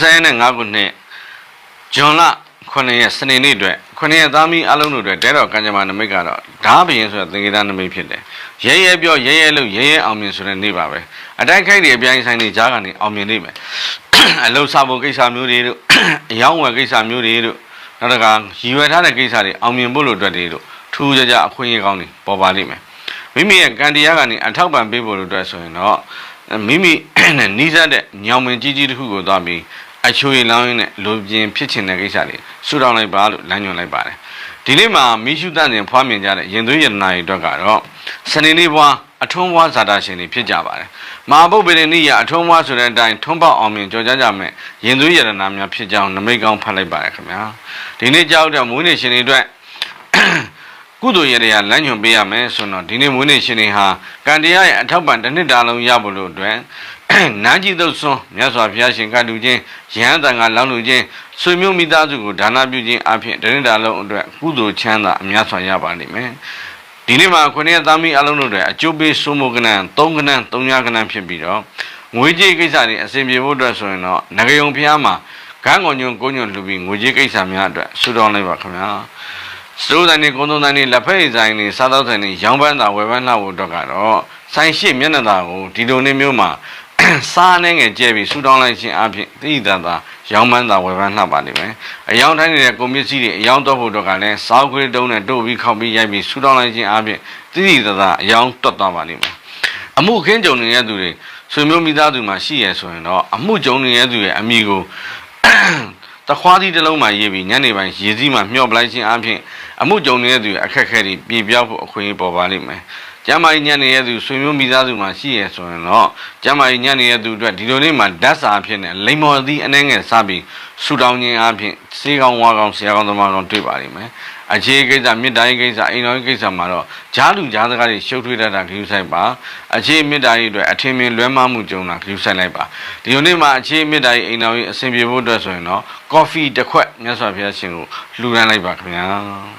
ဆိုင်နဲ့9ခုနှစ်ဂျွန်လ9ရက်စနေနေ့အတွက်9ရက်သားမီးအလုံးတို့အတွက်တဲတော်ကံကြမ္မာနမိတ်ကတော့ဓာဘရင်ဆိုတဲ့သင်္ကေတနမိတ်ဖြစ်တယ်ရဲရဲပြောရဲရဲလို့ရဲရဲအောင်မြင်ဆိုတဲ့နေ့ပါပဲအတိုက်ခိုက်တွေအပြိုင်ဆိုင်တွေကြားကနေအောင်မြင်နေမယ်အလုံးစားဖို့ကိစ္စမျိုးတွေတို့အယောင်းဝယ်ကိစ္စမျိုးတွေတို့နောက်တကရည်ရွယ်ထားတဲ့ကိစ္စတွေအောင်မြင်ဖို့လို့အတွက်တွေတို့ထူးခြားခြားအခွင့်အရေးကောင်းတွေပေါ်ပါလိမ့်မယ် မိမိရဲ့ကံတရားကနေအထောက်ပံ့ပေးဖို့လို့အတွက်ဆိုရင်တော့မိမိနဲ့နှီးစပ်တဲ့ညောင်မင်ကြီးကြီးတစ်ခုကိုသွားပြီးအချိုးရင်လောင်းရင်းနဲ့လူပြင်းဖြစ်ချင်တဲ့ကိစ္စတွေဆူတောင်းလိုက်ပါလို့လမ်းညွှန်လိုက်ပါတယ်ဒီနေ့မှာမိရှုတန်တင်ဖွားမြင်ကြတဲ့ရင်သွေးရတနာတွေအတွက်ကတော့စနေနေ့ဘွားအထုံးဘွားဇာတာရှင်တွေဖြစ်ကြပါတယ်မဟာဗုဒ္ဓေနိယအထုံးဘွားဆိုတဲ့အတိုင်းထွန်းပေါက်အောင်မြင်ကြော်ကြကြမဲ့ရင်သွေးရတနာများဖြစ်ကြောင်းနမိတ်ကောင်းဖတ်လိုက်ပါတယ်ခင်ဗျာဒီနေ့ကြောက်တဲ့မွေးနေ့ရှင်တွေအတွက် ကုသိုလ်ရတရားလမ်းညွှန်ပေးရမယ်ဆိုတော့ဒီနေ့မွေးနေ့ရှင်တွေဟာကံတရားရဲ့အထောက်ပံ့တစ်နှစ်တာလုံးရဖို့လို့အတွက်နန်းကြီးသုတ်ဆွန်းမြတ်စွာဘုရားရှင်ကတူခြင်းယဟန်တန်ကလောင်းလူခြင်းဆွေမျိုးမိသားစုကိုဒါနပြုခြင်းအပြင်တစ်နှစ်တာလုံးအတွက်ကုသိုလ်ချမ်းသာအများစွာရပါလိမ့်မယ်ဒီနေ့မှာခုနှစ်ရက်သားမီးအလုံးတို့အတွက်အကျိုးပေးစိုးမိုးကနန်၃ကနန်၃ညကနန်ဖြစ်ပြီးတော့ငွေကြေးကိစ္စတွေအစဉ်ပြေဖို့အတွက်ဆိုရင်တော့ငရေုံဖျားမှာဂန်းကုန်ညွန်ကိုညွန်လှူပြီးငွေကြေးကိစ္စများအတွက်ဆုတောင်းလိုက်ပါခင်ဗျာ စတိုးတိုင်းနေကုန်းသုံးတိုင်းနေလက်ဖက်ရည်ဆိုင်နေစားသောက်ဆိုင်နေရောင်းပန်းတာဝယ်ပန်းလှဖို့အတွက်ကတော့ဆိုင်ရှိမျက်နှာသာကိုဒီလိုနေမျိုးမှာစားနေငယ်ကျဲပြီးဆူတောင်းလိုက်ခြင်းအပြင်တိတိတသာရောင်းပန်းတာဝယ်ပန်းလှပါလိမ့်မယ်အယောင်တိုင်းနေတဲ့ကုန်ပစ္စည်းတွေအယောင်တော့ဖို့အတွက်ကလည်းစားခွေးတုံးနဲ့တို့ပြီးခောက်ပြီးရိုက်ပြီးဆူတောင်းလိုက်ခြင်းအပြင်တိတိတသာအယောင်တွတ်သွားပါလိမ့်မယ်အမှုခင်းကြုံနေတဲ့သူတွေဆွေမျိုးမိသားစုမှာရှိရဆိုရင်တော့အမှုကြုံနေတဲ့သူရဲ့အမိကို တခွားသီးတစ်လုံးမှရေးပြီးညနေပိုင်းရေစည်းမှမျှော့ပလိုက်ခြင်းအပြင်အမှုကြုံနေတဲ့သူရဲ့အခက်အခဲတွေပြေပြောက်ဖို့အခွင့်အရေးပေါ်ပါလိမ့်မယ်။ ကျမ်းမာရေးညံ့နေတဲ့သူဆွေမျိုးမိသားစုမှာရှိရဆိုရင်တော့ကျမ်းမာရေးညံ့နေတဲ့သူအတွက်ဒီလိုနေ့မှာဓာတ်စာအဖြစ်နဲ့လိမ္မော်သီးအနှဲငယ်စပြီးဆူတောင်းခြင်းအပြင်စေးကောင်းဝါကောင်းဆရာကောင်းသမားကောင်းတွေ့ပါလိမ့်မယ်။အခြေကိစ္စမေတ္တာရေးကိစ္စအိမ်တော်ရေးကိစ္စမှာတော့ဂျားလူဂျားစကားတွေရှုပ်ထွေးတတ်တာဂရုစိုက်ပါအခြေမေတ္တာရေးအတွက်အထင်မြင်လွဲမှားမှုကြုံတာဂရုစိုက်လိုက်ပါဒီလိုနေ့မှာအခြေမေတ္တာရေးအိမ်တော်ရေးအဆင်ပြေဖို့အတွက်ဆိုရင်တော့ကော်ဖီတစ်ခွက်မြတ်စွာဘုရားရှင်ကိုလှူဒန်းလိုက်ပါခင်ဗျာ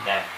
ကဲ